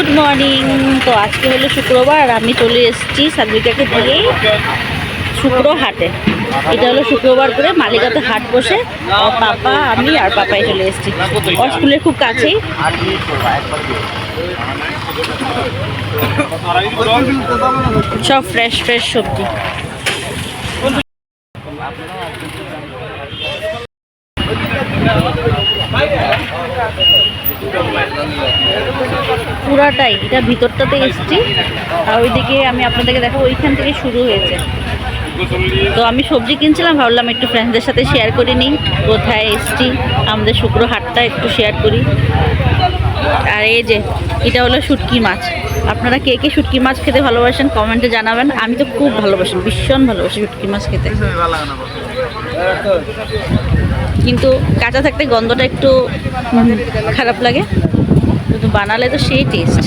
Good morning. তো আজকে হলো শুক্রবার, আমি চলে এসেছি সাদবিকাকে দিয়ে শুক্র হাটে। এটা হলো শুক্রবার করে মালিকাতে হাট বসে পাপা আমি আর পাপাই চলে এসেছি। ওর স্কুলের খুব কাছেই। সব ফ্রেশ ফ্রেশ সবজি। পুরাটাই এটা ভিতরটাতে এসছি। আর ওইদিকে আমি আপনাদেরকে দেখাবো, ওইখান থেকে শুরু হয়েছে। তো আমি সবজি কিনছিলাম, ভাবলাম একটু ফ্রেন্ডসদের সাথে শেয়ার করে নিই কোথায় এসছি, আমাদের শুক্র হাটটা একটু শেয়ার করি। আর এই যে, এটা হলো শুটকি মাছ। আপনারা কে কে শুটকি মাছ খেতে ভালোবাসেন কমেন্টে জানাবেন। আমি তো খুব ভালোবাসি, ভীষণ ভালোবাসি শুটকি মাছ খেতে। কিন্তু কাঁচা থাকতে গন্ধটা একটু খারাপ লাগে। কিন্তু বানালে তো সেই টেস্ট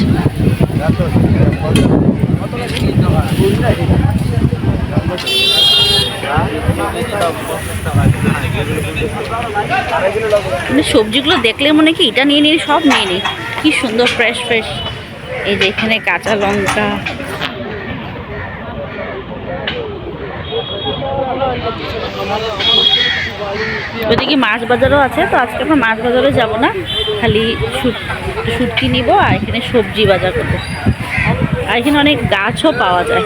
মানে সবজিগুলো দেখলে মনে কি এটা নিয়ে নিয়ে সব নিয়ে নিই। কি সুন্দর ফ্রেশ ফ্রেশ এই যে এখানে কাঁচা লঙ্কা। ওইদিকে মাছ বাজারও আছে, তো আজকে আমরা মাছ বাজারে যাব না। খালি শুট- শুটকি নিব আর এখানে সবজি বাজার করব। আর এখানে অনেক গাছও পাওয়া যায়।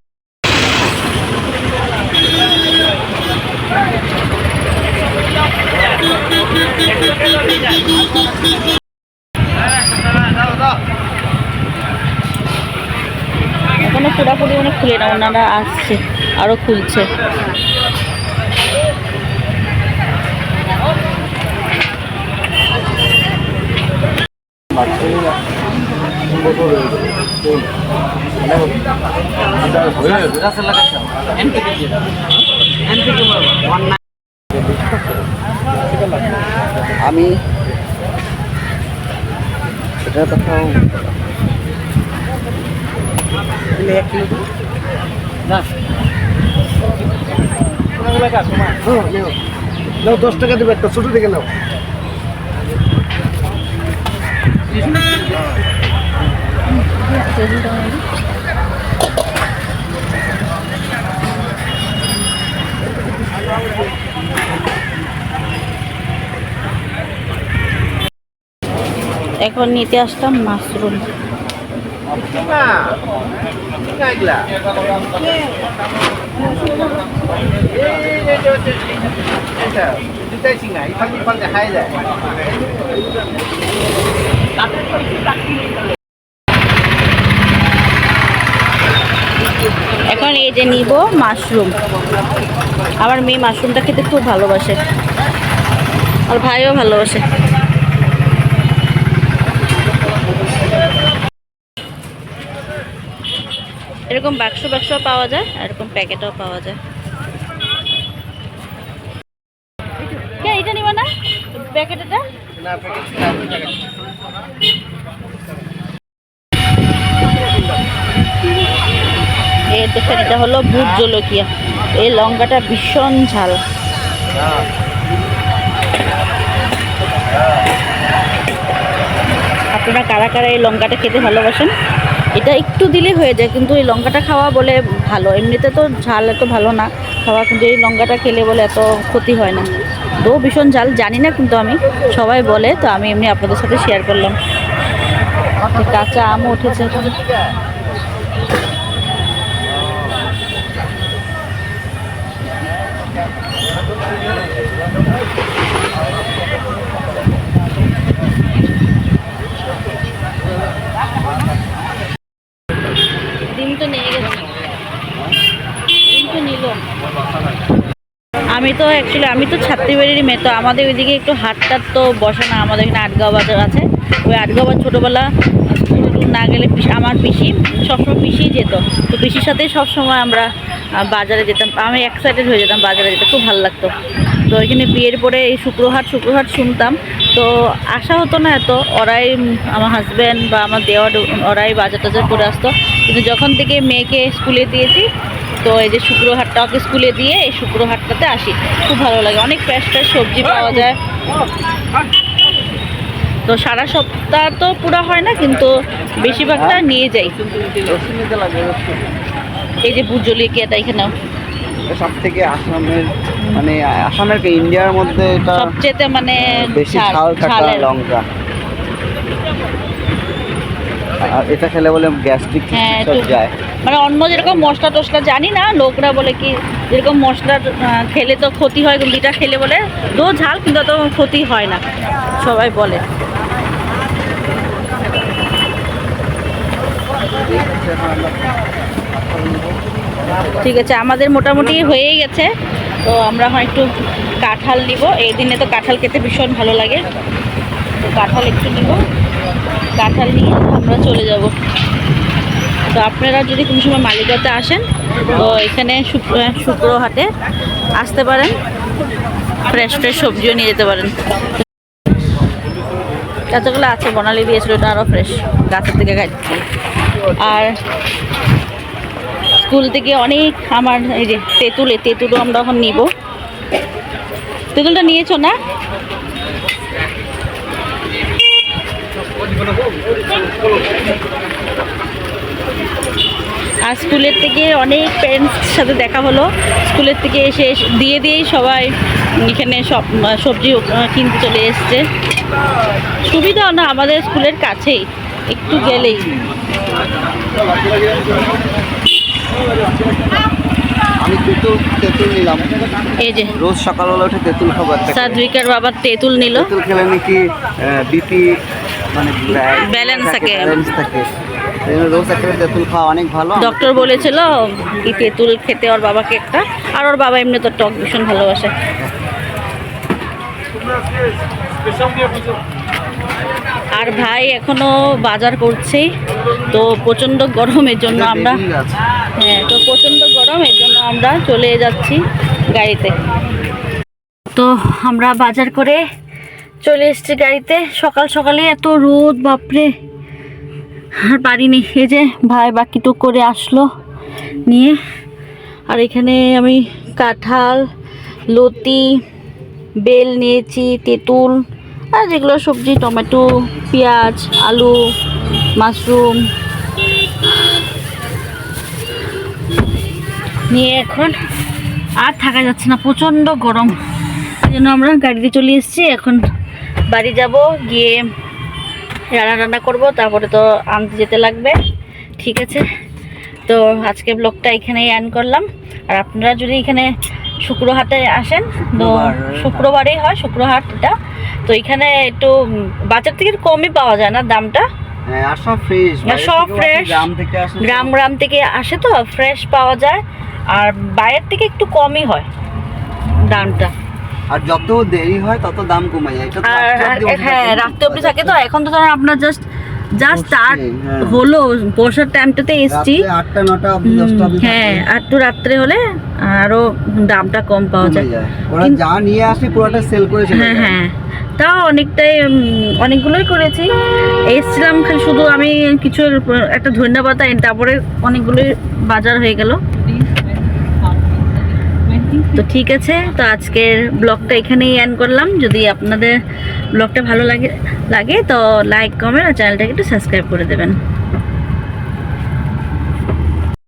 পুরাপুরি মানে খুলে না ওনারা আসছে আরও খুলছে। আমি এটা দেখাও না নাও। দশ টাকা দেবে একটা ছোট থেকে নাও। এখন নিতে আসলাম মাশরুম। এখন এই যে নিব মাশরুম। আমার মেয়ে মাশরুমটা খেতে খুব ভালোবাসে। আর ভাইও ভালোবাসে। এরকম বাক্স বাক্স পাওয়া যায় আর এরকম প্যাকেটও পাওয়া যায়। কে এটা নিবা না? প্যাকেট এটা এই দেখেন এটা হলো ভূত জলকিয়া। এই লঙ্কাটা ভীষণ ঝাল। আপনারা কারা কারা এই লঙ্কাটা খেতে ভালোবাসেন? এটা একটু দিলে হয়ে যায়, কিন্তু এই লঙ্কাটা খাওয়া বলে ভালো। এমনিতে তো ঝাল এত ভালো না খাওয়া, কিন্তু এই লঙ্কাটা খেলে বলে এত ক্ষতি হয় না। তো ভীষণ ঝাল, জানি না কিন্তু আমি, সবাই বলে, তো আমি এমনি আপনাদের সাথে শেয়ার করলাম। কাঁচা আমও উঠেছে। ডিম তো নিয়ে গেছে ডিম তো নিল আমি তো অ্যাকচুয়ালি আমি তো ছাত্রীবাড়ির মেয়ে, তো আমাদের ওইদিকে একটু হাটটার তো বসে না, আমাদের এখানে আটগাঁও বাজার আছে। ওই আটগাঁও বাজার ছোটোবেলা না গেলে আমার পিসি সবসময় পিসি যেত। তো পিসির সাথেই সবসময় আমরা বাজারে যেতাম। আমি এক্সাইটেড হয়ে যেতাম বাজারে যেতে, খুব ভালো লাগতো। তো এখানে বিয়ের পরে এই শুক্রহাট শুক্রহাট শুনতাম। তো আসা হতো না এত, ওরাই আমার হাজব্যান্ড বা আমার দেওয়ার, ওরাই বাজার টাজার করে আসতো। কিন্তু যখন থেকে মেয়েকে স্কুলে দিয়েছি তো এই যে শুক্রহাটটা ওকে স্কুলে দিয়ে এই শুক্রহাটটাতে আসি। খুব ভালো লাগে অনেক ফ্রেশ ফ্রেশ সবজি পাওয়া যায়। তো সারা সপ্তাহ তো পুরো হয় না কিন্তু বেশিরভাগটা নিয়ে যাই। এই যে বুজলি কেটা এখানেও। সব থেকে আসামের মানে আসামের কি ইন্ডিয়ার মধ্যে এটা সবচেয়ে মানে বেশি ঝাল- ঝাল থাকা লঙ্কা। আর এটা খেলে বলে গ্যাস্ট্রিক হ্যাঁ সব যায়। মানে অন্য যেরকম মশলা টশলা জানি না লোকরা বলে কি যেরকম মশলা খেলে তো ক্ষতি হয় কিন্তু এটা খেলে বলে দো ঝাল কিন্তু অত ক্ষতি হয় না সবাই বলে। ঠিক আছে আমাদের মোটামুটি হয়েই গেছে তো আমরা হয় একটু কাঁঠাল নিব। এই দিনে তো কাঁঠাল খেতে ভীষণ ভালো লাগে তো কাঁঠাল একটু নিব। কাঁঠাল নিয়ে আমরা চলে যাব। তো আপনারা যদি কোনো সময় মালিকাতে আসেন, তো এখানে শুক্র হাটে আসতে পারেন। ফ্রেশ ফ্রেশ সবজিও নিয়ে যেতে পারেন। এতগুলো আছে বনালি দিয়েছিল ওটা আরও ফ্রেশ গাছের থেকে খাচ্ছি আর স্কুল থেকে অনেক আমার এই যে তেঁতুলে, তেঁতুলও আমরা এখন নিব। তেঁতুলটা নিয়েছো না? আর স্কুলের থেকে অনেক প্যারেন্টস সাথে দেখা হলো। স্কুলের থেকে এসে দিয়ে দিয়েই সবাই এখানে সব সবজি কিনতে চলে এসছে। সুবিধাও না আমাদের স্কুলের কাছেই। একটু গেলেই। আমি তেঁতুল তেঁতুল নিলাম। এই যে। রোজ সকালবেলা উঠে তেঁতুল খাব একটা করে। সাদবিকার বাবার তেঁতুল নিল। তেঁতুল খেলে নাকি বিপি মানে Balance থাকে। ব্যালেন্স থাকে। রোজ একটা তেঁতুল খাওয়া অনেক ভালো। ডক্টর বলেছিল কি তেঁতুল খেতে ওর বাবাকে একটা আর ওর বাবা এমনি তো টক ভীষণ ভালোবাসে। আর ভাই এখনও বাজার করছেই তো প্রচণ্ড গরমের জন্য আমরা হ্যাঁ তো প্রচণ্ড গরম এর জন্য আমরা চলে যাচ্ছি গাড়িতে। তো আমরা বাজার করে চলে এসেছি গাড়িতে। সকাল সকালে এত রোদ, বাপরে। আর পারিনি এই যে ভাই বাকিটুক করে আসলো নিয়ে। আর এখানে আমি কাঁঠাল, লতি, বেল নিয়েছি, তেঁতুল, আর যেগুলো সবজি, টমেটো, পেঁয়াজ, আলু, মাশরুম। নিয়ে এখন আর থাকা যাচ্ছে না, প্রচণ্ড গরম। জন্য আমরা গাড়িতে চলে এসেছি। এখন বাড়ি যাব গিয়ে রান্না রান্না করব তারপরে তো আনতে যেতে লাগবে। ঠিক আছে? তো আজকে ব্লগটা এখানেই অ্যান করলাম। আর আপনারা যদি এখানে শুক্রহাটে আসেন তো শুক্রবারেই হয় শুক্রহাট এটা তো এখানে একটু বাজার থেকে কমই পাওয়া যায় না দামটা? হ্যাঁ সব ফ্রেশ গ্রাম গ্রাম থেকে আসে তো। ফ্রেশ পাওয়া যায়। আর বাইরের থেকে একটু কমই হয় দামটা। আর যত দেরি হয় তত দাম কমে যায়। তো বসে হ্যাঁ রাত্রে অবধি থাকে তো। এখন তো ধরুন আপনার জাস্ট জাস্ট স্টার্ট হ্যাঁ। হলো বসার টাইমটাতে এসছি। হ্যাঁ আর একটু রাত্রে হলে আরও দামটা কম পাওয়া যায়। ওরা যা নিয়ে আসে পুরোটা সেল করে হ্যাঁ হ্যাঁ। তাও অনেকটাই অনেকগুলোই করেছি। এসছিলাম খালি শুধু আমি কিছু একটা ধন্যবাদ তারপরে অনেকগুলোই বাজার হয়ে গেল। তো ঠিক আছে, তো আজকের ব্লগটা এখানেই এন্ড করলাম। যদি আপনাদের ব্লগটা ভালো লাগে লাগে তো লাইক কমেন্ট আর চ্যানেলটাকে একটু সাবস্ক্রাইব করে দেবেন।